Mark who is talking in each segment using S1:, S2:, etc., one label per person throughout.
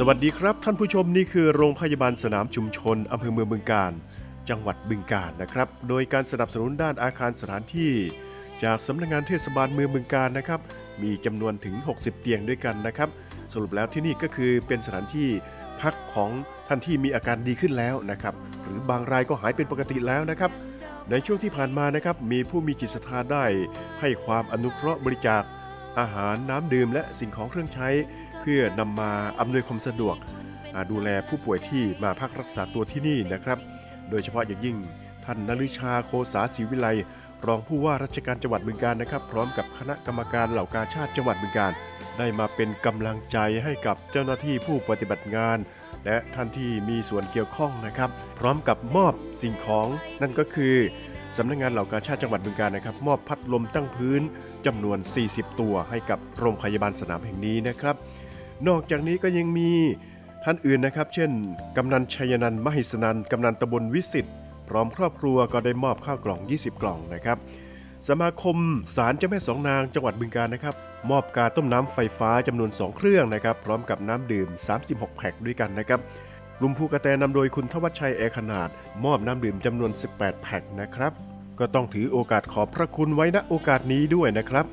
S1: สวัสดีครับท่านผู้ชมนี่คือโรงพยาบาลสนามชุมชนอำเภอเมืองบึงกาฬจังหวัดบึงกาฬนะครับ โดยการสนับสนุนด้านอาคารสถานที่ จากสำนักงานเทศบาลเมืองบึงกาฬนะครับ มีจำนวนถึง 60 เตียงด้วยกันนะครับ สรุปแล้วที่นี่ก็คือเป็นสถานที่พักของท่านที่มีอาการดีขึ้นแล้วนะครับ หรือบางรายก็หายเป็นปกติแล้วนะครับ ในช่วงที่ผ่านมานะครับมีผู้มีจิตศรัทธาได้ให้ความอนุเคราะห์บริจาค อาหารน้ำดื่มและสิ่งของเครื่องใช้ เพื่อนำมาอำนวยความสะดวกดูแลผู้ป่วยที่มาพักรักษาตัวที่นี่นะครับ โดยเฉพาะอย่างยิ่งท่านนฤชาโคสาศรีวิไลรองผู้ว่าราชการจังหวัดบึงกาฬนะครับ พร้อมกับคณะกรรมการเหล่ากาชาติจังหวัดบึงกาฬได้มาเป็นกำลังใจให้กับเจ้าหน้าที่ผู้ปฏิบัติงาน และท่านที่มีส่วนเกี่ยวข้องนะครับ พร้อมกับมอบสิ่งของนั่นก็คือ สำนักงานเหล่ากาชาติจังหวัดบึงกาฬนะครับ มอบพัดลมตั้งพื้นจำนวน 40 ตัวให้กับโรงพยาบาลสนามแห่งนี้นะครับ นอกจากนี้ก็ยังมีท่านอื่นนะครับ เช่น กำนันชัยนันท์มหิสนันกำนันตำบลวิสิตพร้อมครอบครัวก็ได้มอบข้าวกล่อง 20 กล่องนะครับ สมาคมสารเจ้าแม่สองนางจังหวัดบึงกาฬนะครับ มอบกาต้มน้ำไฟฟ้าจำนวน 2 เครื่องนะครับ พร้อมกับน้ำดื่ม 36 แพ็คด้วยกันนะครับ กลุ่มภูกระแตนำโดยคุณทวัชชัยแอร์ขนาด มอบน้ำดื่มจำนวน 18 แพ็คนะครับ ก็ต้องถือโอกาสขอบพระคุณไว้ณโอกาสนี้ด้วยนะครับ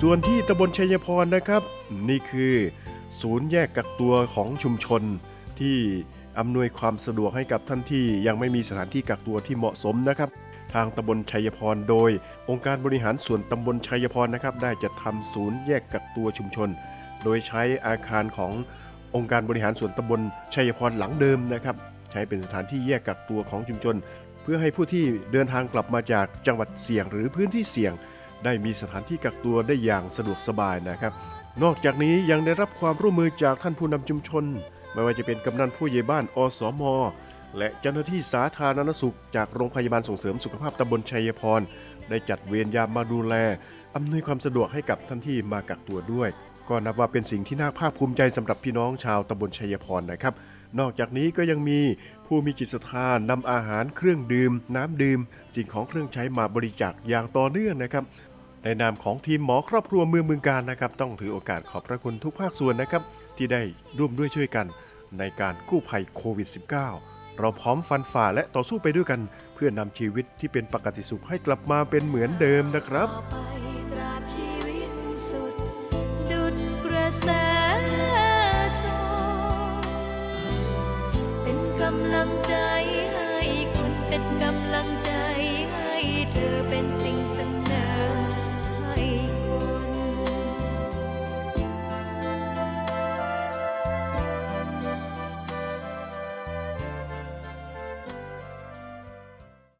S1: ส่วนที่ตำบลชัยพรนะครับ นี่คือ ศูนย์แยกกักตัวของชุมชน ที่อำนวยความสะดวกให้กับท่านที่ยังไม่มีสถานที่กักตัวที่เหมาะสมนะครับ ทางตำบลชัยพร โดย องค์การบริหารส่วนตำบลชัยพรนะครับ ได้จัดทำศูนย์แยกกักตัวชุมชน โดยใช้อาคารขององค์การบริหารส่วนตำบลชัยพรหลังเดิมนะครับ ใช้เป็นสถานที่แยกกักตัวของชุมชน เพื่อให้ผู้ที่เดินทางกลับมาจากจังหวัดเสี่ยงหรือพื้นที่เสี่ยง ได้มีสถานที่กักตัวได้อย่างสะดวกสบายนะครับ นอกจากนี้ยังได้รับความร่วมมือจากท่านผู้นำชุมชน ไม่ว่าจะเป็นกำนันผู้ใหญ่บ้านอสม และเจ้าหน้าที่สาธารณสุข จากโรงพยาบาลส่งเสริมสุขภาพตำบลชัยพร ได้จัดเวรยามมาดูแล อำนวยความสะดวกให้กับท่านที่มากักตัวด้วย ก็นับว่าเป็นสิ่งที่น่าภาคภูมิใจสำหรับพี่น้องชาวตำบลชัยพรนะครับ นอกจากนี้ก็ยังมีผู้มีจิตศรัทธานำอาหารเครื่องดื่ม น้ำดื่ม สิ่งของเครื่องใช้มาบริจาคอย่างต่อเนื่องนะครับในนามของทีมหมอครอบครัวเมืองบึงการนะครับ ต้องถือโอกาสขอบพระคุณทุกภาคส่วนนะครับ ที่ได้ร่วมด้วยช่วยกันในการกู้ภัยโควิด -19 เราพร้อมฟันฝ่าและต่อสู้ไปด้วยกัน เพื่อนำชีวิตที่เป็นปกติสุขให้กลับมาเป็นเหมือนเดิมนะครับ
S2: เป็นกำลังใจให้คุณเป็นกำลังใจให้เธอเป็นสิ่งสง